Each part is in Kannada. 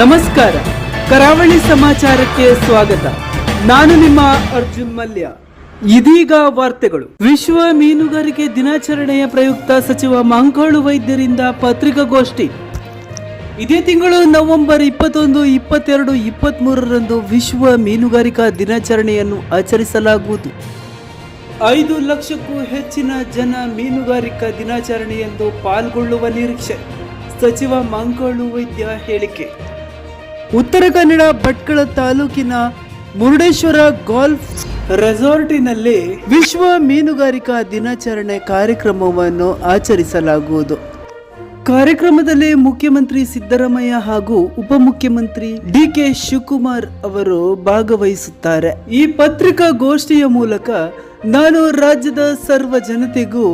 ನಮಸ್ಕಾರ. ಕರಾವಳಿ ಸಮಾಚಾರಕ್ಕೆ ಸ್ವಾಗತ. ನಾನು ನಿಮ್ಮ ಅರ್ಜುನ್ ಮಲ್ಯ. ಇದೀಗ ವಾರ್ತೆಗಳು. ವಿಶ್ವ ಮೀನುಗಾರಿಕೆ ದಿನಾಚರಣೆಯ ಪ್ರಯುಕ್ತ ಸಚಿವ ಮಂಕಾಳು ವೈದ್ಯರಿಂದ ಪತ್ರಿಕಾಗೋಷ್ಠಿ. ಇದೇ ತಿಂಗಳು ನವೆಂಬರ್ ಇಪ್ಪತ್ತೊಂದು, ಇಪ್ಪತ್ತೆರಡು ಇಪ್ಪತ್ತ್ ಮೂರರಂದು ವಿಶ್ವ ಮೀನುಗಾರಿಕಾ ದಿನಾಚರಣೆಯನ್ನು ಆಚರಿಸಲಾಗುವುದು. ಐದು ಲಕ್ಷಕ್ಕೂ ಹೆಚ್ಚಿನ ಜನ ಮೀನುಗಾರಿಕಾ ದಿನಾಚರಣೆಯಂದು ಪಾಲ್ಗೊಳ್ಳುವ ನಿರೀಕ್ಷೆ. ಸಚಿವ ಮಂಕಾಳು ವೈದ್ಯ ಹೇಳಿಕೆ. ಉತ್ತರ ಕನ್ನಡ ಭಟ್ಕಳ ತಾಲೂಕಿನ ಮುರುಡೇಶ್ವರ ಗಾಲ್ಫ್ ರೆಸಾರ್ಟಿನಲ್ಲಿ ವಿಶ್ವ ಮೀನುಗಾರಿಕಾ ದಿನಾಚರಣೆ ಕಾರ್ಯಕ್ರಮವನ್ನು ಆಚರಿಸಲಾಗುವುದು. ಕಾರ್ಯಕ್ರಮದಲ್ಲಿ ಮುಖ್ಯಮಂತ್ರಿ ಸಿದ್ದರಾಮಯ್ಯ ಹಾಗೂ ಉಪಮುಖ್ಯಮಂತ್ರಿ ಡಿ ಕೆ ಶಿವಕುಮಾರ್ ಅವರು ಭಾಗವಹಿಸುತ್ತಾರೆ. ಈ ಪತ್ರಿಕಾಗೋಷ್ಠಿಯ ಮೂಲಕ ನಾನು ರಾಜ್ಯದ ಸರ್ವ ಜನತೆಗೂ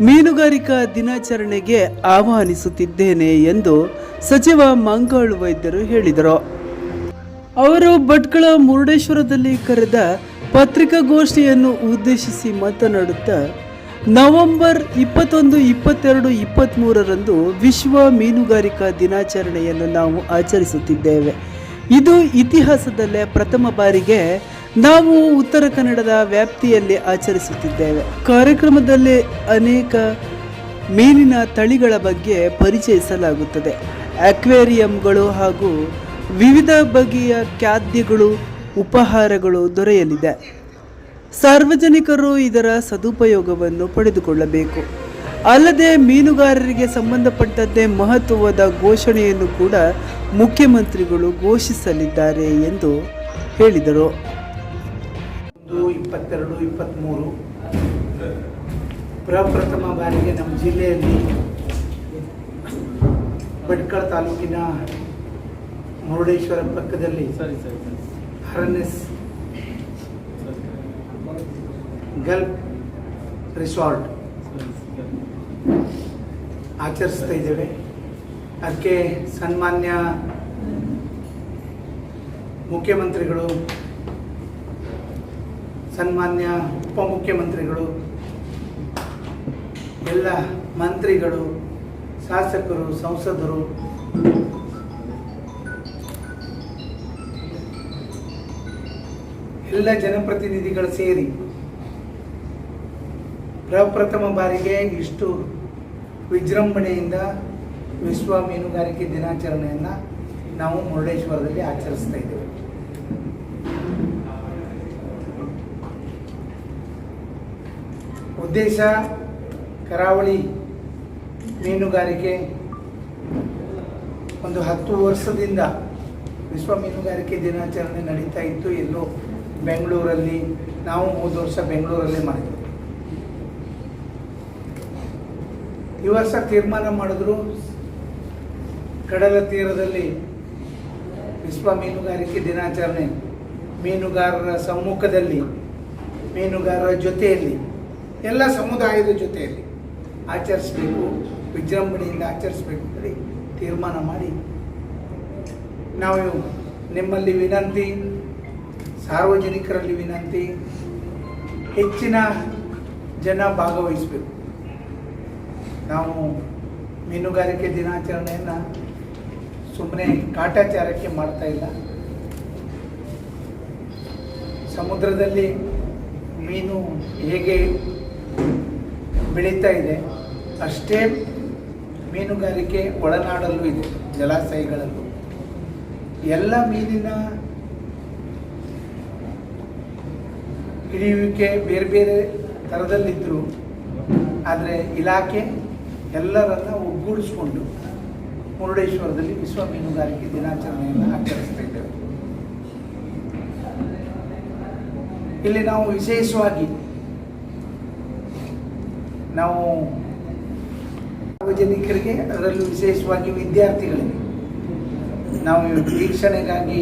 ಮೀನುಗಾರಿಕಾ ದಿನಾಚರಣೆಗೆ ಆಹ್ವಾನಿಸುತ್ತಿದ್ದೇನೆ ಎಂದು ಸಚಿವ ಮಂಗಾಳು ವೈದ್ಯರು ಹೇಳಿದರು. ಅವರು ಭಟ್ಕಳ ಮುರುಡೇಶ್ವರದಲ್ಲಿ ಕರೆದ ಪತ್ರಿಕಾಗೋಷ್ಠಿಯನ್ನು ಉದ್ದೇಶಿಸಿ ಮಾತನಾಡುತ್ತಾ, ನವೆಂಬರ್ ಇಪ್ಪತ್ತೊಂದು, ಇಪ್ಪತ್ತೆರಡು ಇಪ್ಪತ್ತ್ಮೂರರಂದು ವಿಶ್ವ ಮೀನುಗಾರಿಕಾ ದಿನಾಚರಣೆಯನ್ನು ನಾವು ಆಚರಿಸುತ್ತಿದ್ದೇವೆ. ಇದು ಇತಿಹಾಸದಲ್ಲೇ ಪ್ರಥಮ ಬಾರಿಗೆ ನಾವು ಉತ್ತರ ಕನ್ನಡದ ವ್ಯಾಪ್ತಿಯಲ್ಲಿ ಆಚರಿಸುತ್ತಿದ್ದೇವೆ. ಕಾರ್ಯಕ್ರಮದಲ್ಲಿ ಅನೇಕ ಮೀನಿನ ತಳಿಗಳ ಬಗ್ಗೆ ಪರಿಚಯಿಸಲಾಗುತ್ತದೆ. ಅಕ್ವೇರಿಯಂಗಳು ಹಾಗೂ ವಿವಿಧ ಬಗೆಯ ಖಾದ್ಯಗಳು, ಉಪಹಾರಗಳು ದೊರೆಯಲಿದೆ. ಸಾರ್ವಜನಿಕರು ಇದರ ಸದುಪಯೋಗವನ್ನು ಪಡೆದುಕೊಳ್ಳಬೇಕು. ಅಲ್ಲದೆ ಮೀನುಗಾರರಿಗೆ ಸಂಬಂಧಪಟ್ಟಂತೆ ಮಹತ್ವದ ಘೋಷಣೆಯನ್ನು ಕೂಡ ಮುಖ್ಯಮಂತ್ರಿಗಳು ಘೋಷಿಸಲಿದ್ದಾರೆ ಎಂದು ಹೇಳಿದರು. ಇಪ್ಪತ್ತೆರಡು ಇಪ್ಪತ್ತ್ಮೂರು ಪ್ರಪ್ರಥಮ ಬಾರಿಗೆ ನಮ್ಮ ಜಿಲ್ಲೆಯಲ್ಲಿ ಭಟ್ಕಳ ತಾಲೂಕಿನ ಮುರುಡೇಶ್ವರ ಪಕ್ಕದಲ್ಲಿ ಸರಿ ಸರಿ ಆರ್ ಎಸ್ ಗಲ್ಫ್ ರಿಸಾರ್ಟ್ ಆಚರಿಸ್ತಾ ಇದ್ದೇವೆ. ಅದಕ್ಕೆ ಸನ್ಮಾನ್ಯ ಮುಖ್ಯಮಂತ್ರಿಗಳು ಸನ್ಮಾನ್ಯ ಉಪಮುಖ್ಯಮಂತ್ರಿಗಳು, ಎಲ್ಲ ಮಂತ್ರಿಗಳು, ಶಾಸಕರು, ಸಂಸದರು, ಎಲ್ಲ ಜನಪ್ರತಿನಿಧಿಗಳು ಸೇರಿ ಪ್ರಪ್ರಥಮ ಬಾರಿಗೆ ಇಷ್ಟು ವಿಜೃಂಭಣೆಯಿಂದ ವಿಶ್ವ ಮೀನುಗಾರಿಕೆ ದಿನಾಚರಣೆಯನ್ನು ನಾವು ಮುರುಡೇಶ್ವರದಲ್ಲಿ ಆಚರಿಸ್ತಾ ಇದ್ದೇವೆ. ಉದ್ದೇಶ, ಕರಾವಳಿ ಮೀನುಗಾರಿಕೆ ಒಂದು ಹತ್ತು ವರ್ಷದಿಂದ ವಿಶ್ವ ಮೀನುಗಾರಿಕೆ ದಿನಾಚರಣೆ ನಡೀತಾ ಇತ್ತು ಎಲ್ಲೋ ಬೆಂಗಳೂರಲ್ಲಿ, ನಾವು ಹೋದ ವರ್ಷ ಬೆಂಗಳೂರಲ್ಲೇ ಮಾಡಿದ್ವಿ. ಈ ವರ್ಷ ತೀರ್ಮಾನ ಮಾಡಿದ್ರು, ಕಡಲ ತೀರದಲ್ಲಿ ವಿಶ್ವ ಮೀನುಗಾರಿಕೆ ದಿನಾಚರಣೆ ಮೀನುಗಾರರ ಸಮ್ಮುಖದಲ್ಲಿ, ಮೀನುಗಾರರ ಜೊತೆಯಲ್ಲಿ ಎಲ್ಲ ಸಮುದಾಯದ ಜೊತೆಯಲ್ಲಿ ಆಚರಿಸಬೇಕು, ವಿಜೃಂಭಣೆಯಿಂದ ಆಚರಿಸಬೇಕು ಅಂತೇಳಿ ತೀರ್ಮಾನ ಮಾಡಿ ನಾವು ನಿಮ್ಮಲ್ಲಿ ವಿನಂತಿ, ಸಾರ್ವಜನಿಕರಲ್ಲಿ ವಿನಂತಿ, ಹೆಚ್ಚಿನ ಜನ ಭಾಗವಹಿಸಬೇಕು. ನಾವು ಮೀನುಗಾರಿಕೆ ದಿನಾಚರಣೆಯನ್ನು ಸುಮ್ಮನೆ ಕಾಟಾಚಾರಕ್ಕೆ ಮಾಡ್ತಾ ಇಲ್ಲ. ಸಮುದ್ರದಲ್ಲಿ ಮೀನು ಹೇಗೆ ಬೆಳೀತಾ ಇದೆ. ಅಷ್ಟೇ ಮೀನುಗಾರಿಕೆ ಒಳನಾಡಲ್ಲೂ ಇದೆ, ಜಲಾಶಯಗಳಲ್ಲೂ. ಎಲ್ಲ ಮೀನಿನ ಹಿಡಿಯುವಿಕೆ ಬೇರೆ ಬೇರೆ ಥರದಲ್ಲಿದ್ದರು ಆದರೆ ಇಲಾಖೆ ಎಲ್ಲರನ್ನ ಒಗ್ಗೂಡಿಸ್ಕೊಂಡು ಮುರುಡೇಶ್ವರದಲ್ಲಿ ವಿಶ್ವ ಮೀನುಗಾರಿಕೆ ದಿನಾಚರಣೆಯನ್ನು ಆಚರಿಸ್ತಾ ಇದ್ದೇವೆ. ಇಲ್ಲಿ ನಾವು ವಿಶೇಷವಾಗಿ ನಾವು ಸಾರ್ವಜನಿಕರಿಗೆ ಅದರಲ್ಲೂ ವಿಶೇಷವಾಗಿ ವಿದ್ಯಾರ್ಥಿಗಳಿಗೆ ನಾವು ವೀಕ್ಷಣೆಗಾಗಿ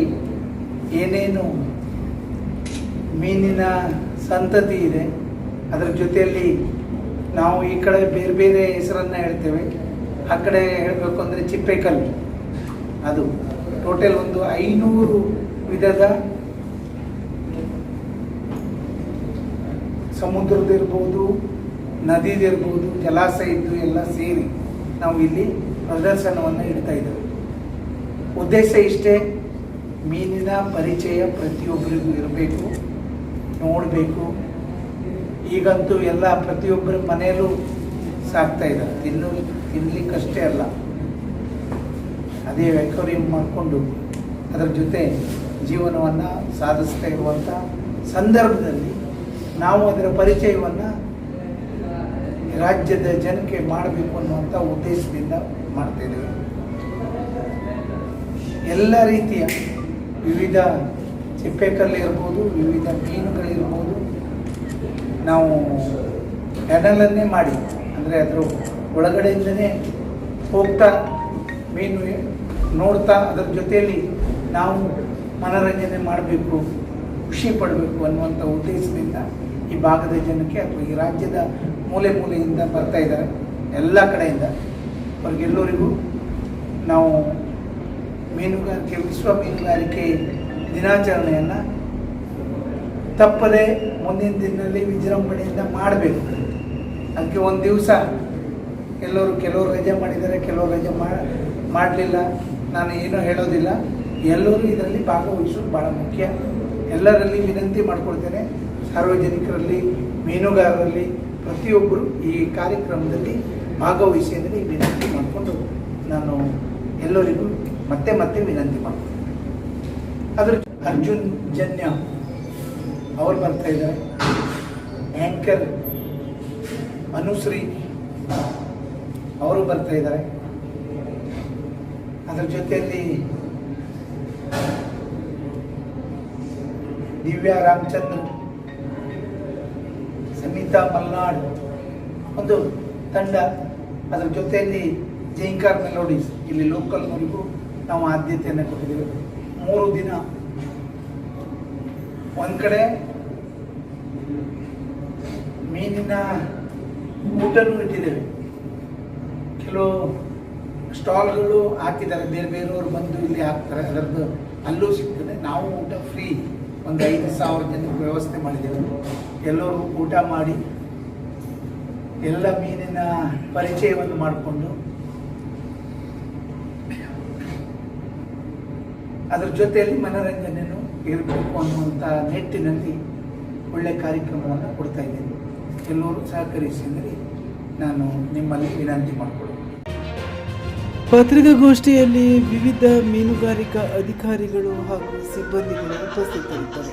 ಏನೇನು ಮೀನಿನ ಸಂತತಿ ಇದೆ, ಅದರ ಜೊತೆಯಲ್ಲಿ ನಾವು ಈ ಕಡೆ ಬೇರೆ ಬೇರೆ ಹೆಸರನ್ನು ಹೇಳ್ತೇವೆ. ಆ ಕಡೆ ಹೇಳಬೇಕು ಅಂದರೆ ಚಿಪ್ಪೆಕಲ್ಲು ಅದು ಟೋಟಲ್ ಒಂದು ಐನೂರು ವಿಧದ ಸಮುದ್ರದಿರ್ಬೋದು ನದಿದಿರ್ಬೋದು ಜಲಾಶಯ ಇದ್ದು ಎಲ್ಲ ಸೇರಿ ನಾವು ಇಲ್ಲಿ ಪ್ರದರ್ಶನವನ್ನು ಇಡ್ತಾ ಇದ್ದೇವೆ. ಉದ್ದೇಶ ಇಷ್ಟೇ, ಮೀನಿನ ಪರಿಚಯ ಪ್ರತಿಯೊಬ್ಬರಿಗೂ ಇರಬೇಕು, ನೋಡಬೇಕು. ಈಗಂತೂ ಎಲ್ಲ ಪ್ರತಿಯೊಬ್ಬರ ಮನೆಯಲ್ಲೂ ಸಾಕ್ತಾ ಇದ್ದಾರೆ. ತಿನ್ನು ತಿನ್ನಲಿಕ್ಕಷ್ಟೇ ಅಲ್ಲ. ಅದೇ ವ್ಯಾಕ್ಯೂರಿಯಂ ಮಾಡಿಕೊಂಡು ಅದರ ಜೊತೆ ಜೀವನವನ್ನು ಸಾಧಿಸ್ತಾ ಇರುವಂಥ ಸಂದರ್ಭದಲ್ಲಿ ನಾವು ಅದರ ಪರಿಚಯವನ್ನು ರಾಜ್ಯದ ಜನಕ್ಕೆ ಮಾಡಬೇಕು ಅನ್ನುವಂಥ ಉದ್ದೇಶದಿಂದ ಮಾಡ್ತಾಯಿದ್ದೇವೆ ಎಲ್ಲ ರೀತಿಯ ವಿವಿಧ ಚಿಪ್ಪೆಕಲ್ಲಿರ್ಬೋದು ವಿವಿಧ ಮೀನುಗಳಿರ್ಬೋದು ನಾವು ಟನಲನ್ನೇ ಮಾಡಿ, ಅಂದರೆ ಅದರ ಒಳಗಡೆಯಿಂದನೇ ಹೋಗ್ತಾ, ಮೀನು ನೋಡ್ತಾ, ಅದರ ಜೊತೆಯಲ್ಲಿ ನಾವು ಮನೋರಂಜನೆ ಮಾಡಬೇಕು, ಖುಷಿ ಪಡಬೇಕು ಅನ್ನುವಂಥ ಉದ್ದೇಶದಿಂದ ಈ ಭಾಗದ ಜನಕ್ಕೆ ಅಥವಾ ಈ ರಾಜ್ಯದ ಮೂಲೆ ಮೂಲೆಯಿಂದ ಬರ್ತಾ ಇದ್ದಾರೆ. ಎಲ್ಲ ಕಡೆಯಿಂದ. ಅವ್ರಿಗೆಲ್ಲರಿಗೂ ನಾವು ಮೀನುಗಾರಿಕೆ ವಿಶ್ವ ಮೀನುಗಾರಿಕೆ ದಿನಾಚರಣೆಯನ್ನು ತಪ್ಪದೆ ಮುಂದಿನ ದಿನದಲ್ಲಿ ವಿಜೃಂಭಣೆಯಿಂದ ಮಾಡಬೇಕು. ಅದಕ್ಕೆ ಒಂದು ದಿವಸ ಎಲ್ಲರೂ ಕೆಲವರು ರಜೆ ಮಾಡಿದ್ದಾರೆ, ಕೆಲವರು ರಜೆ ಮಾಡಲಿಲ್ಲ. ನಾನು ಏನೂ ಹೇಳೋದಿಲ್ಲ. ಎಲ್ಲರೂ ಇದರಲ್ಲಿ ಭಾಗವಹಿಸೋದು ಭಾಳ ಮುಖ್ಯ. ಎಲ್ಲರಲ್ಲಿ ವಿನಂತಿ ಮಾಡಿಕೊಳ್ತೇನೆ. ಸಾರ್ವಜನಿಕರಲ್ಲಿ, ಮೀನುಗಾರರಲ್ಲಿ ಪ್ರತಿಯೊಬ್ಬರು ಈ ಕಾರ್ಯಕ್ರಮದಲ್ಲಿ ಭಾಗವಹಿಸಿ ಅಂದರೆ ವಿನಂತಿ ಮಾಡಿಕೊಂಡು ನಾನು ಎಲ್ಲರಿಗೂ ಮತ್ತೆ ಮತ್ತೆ ವಿನಂತಿ ಮಾಡ್ತೀನಿ. ಅದ್ರ ಅರ್ಜುನ್ ಜನ್ಯ ಅವ್ರು ಬರ್ತಾ ಇದ್ದಾರೆ. ಆ್ಯಂಕರ್ ಅನುಶ್ರೀ ಅವರು ಬರ್ತಾ ಇದ್ದಾರೆ. ಅದರ ಜೊತೆಯಲ್ಲಿ ದಿವ್ಯಾ ರಾಮಚಂದ್ರ ಸಮಿತಾ ಮಲ್ನಾಡ್. ಒಂದು ತಂಡ ಅದರ ಜೊತೆಯಲ್ಲಿ ಜೈಂಕಾರ್ ಮೆಲೋಡಿಸ್ ಇಲ್ಲಿ ಲೋಕಲ್ನವರಿಗೂ ನಾವು ಆದ್ಯತೆಯನ್ನು ಕೊಟ್ಟಿದ್ದೇವೆ. ಮೂರು ದಿನ ಒಂದು ಕಡೆ ಮೀನಿನ ಊಟನೂ ಇಟ್ಟಿದ್ದೇವೆ. ಕೆಲವು ಸ್ಟಾಲ್ಗಳು ಹಾಕಿದ್ದಾರೆ, ಬೇರೆ ಬೇರೆಯವರು ಬಂದು ಇಲ್ಲಿ ಹಾಕ್ತಾರೆ. ಅದರದ್ದು ಅಲ್ಲೂ ಸಿಗ್ತದೆ. ನಾವು ಊಟ ಫ್ರೀ ಒಂದು ಐದು ಸಾವಿರ ಜನಕ್ಕೆ ವ್ಯವಸ್ಥೆ ಮಾಡಿದ್ದೇವೆ. ಎಲ್ಲರೂ ಊಟ ಮಾಡಿ ಎಲ್ಲ ಮೀನಿನ ಪರಿಚಯವನ್ನು ಮಾಡಿಕೊಂಡು ಅದರ ಜೊತೆಯಲ್ಲಿ ಮನೋರಂಜನೆಯೂ ಇರಬೇಕು ಅನ್ನುವಂಥ ನಿಟ್ಟಿನಲ್ಲಿ ಒಳ್ಳೆಯ ಕಾರ್ಯಕ್ರಮವನ್ನು ಕೊಡ್ತಾ ಇದ್ದೇನೆ. ಎಲ್ಲರೂ ಸಹಕರಿಸಿದರೆ ನಾನು ನಿಮ್ಮಲ್ಲಿ ವಿನಂತಿ ಮಾಡಿಕೊಡ್ತೀನಿ ಪತ್ರಿಕಾಗೋಷ್ಠಿಯಲ್ಲಿ ವಿವಿಧ ಮೀನುಗಾರಿಕಾ ಅಧಿಕಾರಿಗಳು ಹಾಗೂ ಸಿಬ್ಬಂದಿಗಳು ಉಪಸ್ಥಿತರಿದ್ದರು.